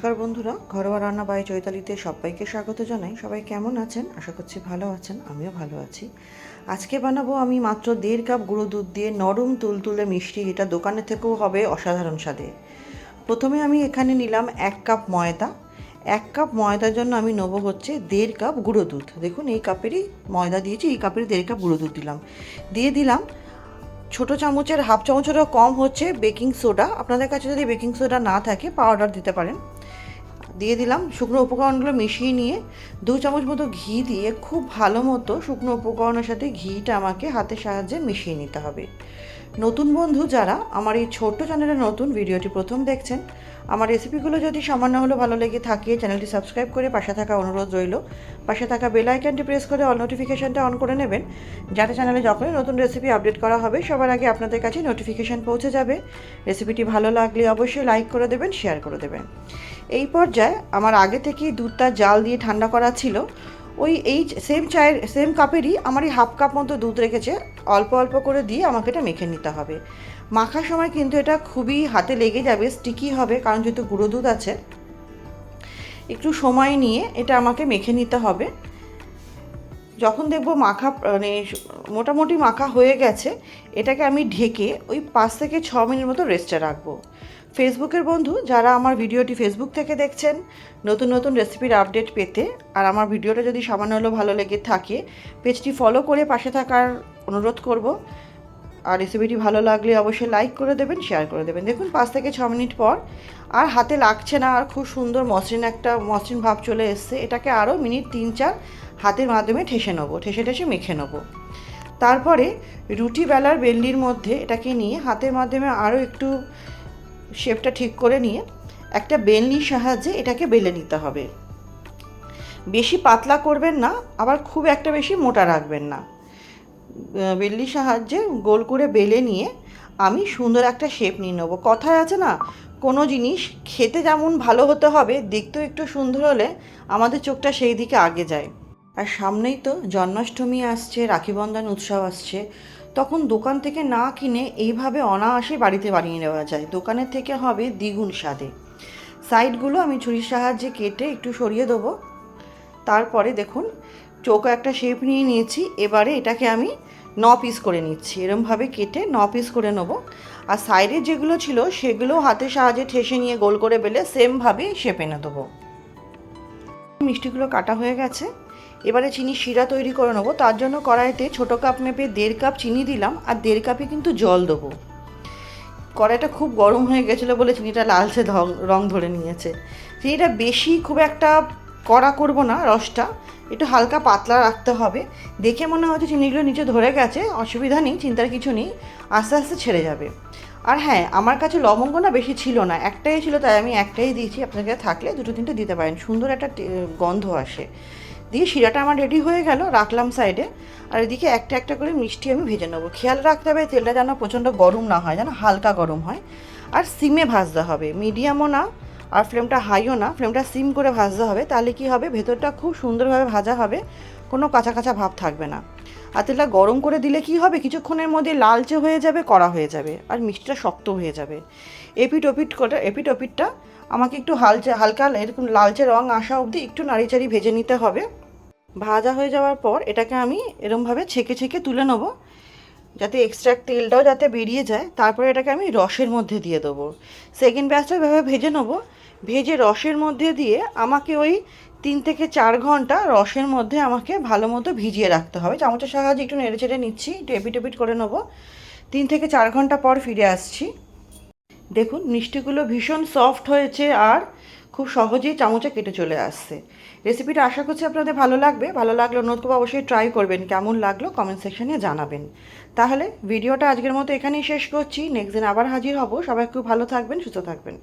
নমস্কার বন্ধুরা, ঘরোয়া রান্না বাই চৈতালিতে সবাইকে স্বাগত জানাই। সবাই কেমন আছেন? আশা করছি ভালো আছেন, আমিও ভালো আছি। আজকে বানাবো আমি মাত্র দেড় কাপ গুঁড়ো দুধ দিয়ে নরম তুলতুলে মিষ্টি, এটা দোকানের থেকেও হবে অসাধারণ স্বাদে। প্রথমে আমি এখানে নিলাম এক কাপ ময়দা। এক কাপ ময়দার জন্য আমি নেব হচ্ছে দেড় কাপ গুঁড়ো দুধ। দেখুন, এই কাপেরই ময়দা দিয়েছি, এই কাপেরই দেড় কাপ গুঁড়ো দুধ দিলাম। দিয়ে দিলাম ছোটো চামচের, হাফ চামচেরও কম হচ্ছে বেকিং সোডা। আপনাদের কাছে যদি বেকিং সোডা না থাকে, পাউডার দিতে পারেন। দিয়ে দিলাম। শুকনো উপকরণগুলো মিশিয়ে নিয়ে দু চামচ মতো ঘি দিয়ে খুব ভালো মতো শুকনো উপকরণের সাথে ঘিটা আমাকে হাতের সাহায্যে মিশিয়ে নিতে হবে। নতুন বন্ধু যারা আমার এই ছোট্ট চ্যানেলে নতুন ভিডিওটি প্রথম দেখছেন, আমার রেসিপিগুলো যদি সামান্য হলেও ভালো লেগে থাকে, চ্যানেলটি সাবস্ক্রাইব করে পাশে থাকা অনুরোধ রইল। পাশে থাকা বেল আইকনটি প্রেস করে অল নোটিফিকেশনটা অন করে নেবেন, যাতে চ্যানেলে যখনই নতুন রেসিপি আপডেট করা হবে, সবার আগে আপনাদের কাছে নোটিফিকেশান পৌঁছে যাবে। রেসিপিটি ভালো লাগলে অবশ্যই লাইক করে দেবেন, শেয়ার করে দেবেন। এই পর্যায়ে আমার আগে থেকেই দুধটা জাল দিয়ে ঠান্ডা করা ছিল। ওই এই সেম চায়ের সেম কাপেরই আমার এই হাফ কাপ মতো দুধ রেখেছে। অল্প অল্প করে দিয়ে আমাকে এটা মেখে নিতে হবে। মাখার সময় কিন্তু এটা খুবই হাতে লেগে যাবে স্টিকি হবে, কারণ যেহেতু গুঁড়ো দুধ আছে। একটু সময় নিয়ে এটা আমাকে মেখে নিতে হবে। যখন দেখব মাখা মানে মোটামুটি মাখা হয়ে গেছে, এটাকে আমি ঢেকে ওই পাঁচ থেকে ছ মিনিট মতো রেস্টে রাখব। ফেসবুকের বন্ধু যারা আমার ভিডিওটি ফেসবুক থেকে দেখছেন, নতুন নতুন রেসিপির আপডেট পেতে আর আমার ভিডিওটা যদি সামান্য হলেও ভালো লেগে থাকে, পেজটি ফলো করে পাশে থাকার অনুরোধ করব। আর রেসিপিটি ভালো লাগলে অবশ্যই লাইক করে দেবেন শেয়ার করে দেবেন। দেখুন, পাঁচ থেকে ছ মিনিট পর আর হাতে লাগছে না, আর খুব সুন্দর মসৃণ একটা মসৃণ ভাব চলে এসছে। এটাকে আরও মিনিট তিন চার হাতের মাধ্যমে ঠেসে নেব, ঠেসে ঠেসে মেখে নেব। তারপরে রুটি বেলার বেল্লির মধ্যে এটাকে নিয়ে হাতের মাধ্যমে আরও একটু শেপটা ঠিক করে নিয়ে একটা বেলনির সাহায্যে এটাকে বেলে নিতে হবে। বেশি পাতলা করবেন না, আবার খুব একটা বেশি মোটা রাখবেন না। বেলনির সাহায্যে গোল করে বেলে নিয়ে আমি সুন্দর একটা শেপ নিয়ে নেব। কথায় আছে না, কোনো জিনিস খেতে যেমন ভালো হতে হবে, দেখতেও একটু সুন্দর হলে আমাদের চোখটা সেই দিকে আগে যায়। আর সামনেই তো জন্মাষ্টমী আসছে, রাখি বন্ধন উৎসব আসছে, তখন দোকান থেকে না কিনে এইভাবে অনায়াসে বাড়িতে বানিয়ে নেওয়া যায়। দোকানের থেকে হবে দ্বিগুণ স্বাদে। সাইডগুলো আমি ছুরির সাহায্যে কেটে একটু সরিয়ে দেবো। তারপরে দেখুন, চৌকা একটা শেপ নিয়ে নিয়েছি, এবারে এটাকে আমি ন পিস করে নিচ্ছি। এরমভাবে কেটে ন পিস করে নেব। আর সাইডের যেগুলো ছিল, সেগুলো হাতের সাহায্যে ঠেসে নিয়ে গোল করে বেলে সেমভাবে শেপে এনে দেবো। মিষ্টিগুলো কাটা হয়ে গেছে। এবারে চিনি শিরা তৈরি করে নেব। তার জন্য কড়াইতে ছোটো কাপ মেপে দেড় কাপ চিনি দিলাম আর দেড় কাপে কিন্তু জল দেবো। কড়াইটা খুব গরম হয়ে গেছিল বলে চিনিটা লালচে রং ধরে নিয়েছে। চিনিটা বেশি খুব একটা কড়া করব না রসটা, একটু হালকা পাতলা রাখতে হবে। দেখে মনে হচ্ছে চিনিগুলো নিচে ধরে গেছে, অসুবিধা নেই, চিন্তার কিছু নেই, আস্তে আস্তে ছেড়ে যাবে। আর হ্যাঁ আমার কাছে লবঙ্গ না বেশি ছিল না। একটাই ছিল, তাই আমি একটাই দিয়েছি। আপনাকে থাকলে দুটো তিনটে দিতে পারেন। সুন্দর একটা গন্ধ আসে। দিয়ে শিরাটা আমার রেডি হয়ে গেল, রাখলাম সাইডে আর এদিকে একটা একটা করে মিষ্টি আমি ভেজে নেব। খেয়াল রাখতে হবে, তেলটা যেন প্রচণ্ড গরম না হয়, যেন হালকা গরম হয়। আর সিমে ভাজতে হবে। মিডিয়ামও না, আর ফ্লেমটা হাইও না। ফ্লেমটা সিম করে ভাজতে হবে, তাহলে কি হবে? ভেতরটা খুব সুন্দরভাবে ভাজা হবে। কোনো কাঁচা কাঁচা ভাব থাকবে না। আর তেলটা গরম করে দিলে কি হবে? কিছুক্ষণের মধ্যে লালচে হয়ে যাবে, কড়া হয়ে যাবে, আর মিষ্টিটা শক্ত হয়ে যাবে। এপিট ওপিট করে এপিট আমাকে একটু হালচে, হালকা এরকম লালচে রং আসা অবধি একটু নাড়িচাড়ি ভেজে নিতে হবে। ভাজা হয়ে যাওয়ার পর এটাকে আমি এরমভাবে ছেঁকে ছেঁকে তুলে নেব, যাতে এক্সট্রা তেলটাও যাতে বেরিয়ে যায়। তারপরে এটাকে আমি রসের মধ্যে দিয়ে দেবো। সেকেন্ড ব্যাচটা এভাবে ভেজে নেব। ভেজে রসের মধ্যে দিয়ে আমাকে ওই তিন থেকে চার ঘণ্টা রসের মধ্যে আমাকে ভালো মতো ভিজিয়ে রাখতে হবে। চামচের সাহায্যে একটু নেড়ে চেড়ে নিচ্ছি, একটু এপিট এপিট করে নেব। তিন থেকে চার ঘণ্টা পর ফিরে আসছি। দেখুন, মিষ্টিগুলো ভীষণ সফট হয়েছে আর খুব সহজেই চামচে কেটে চলে আসছে। রেসিপিটা আশা করছি আপনাদের ভালো লাগবে। ভালো লাগলে অনুরোধ করব অবশ্যই ট্রাই করবেন। কেমন লাগল কমেন্ট সেকশনে জানাবেন। তাহলে ভিডিওটা আজকের মতো এখানেই শেষ করছি। নেক্সট দিন আবার হাজির হব। সবাই খুব ভালো থাকবেন, সুস্থ থাকবেন।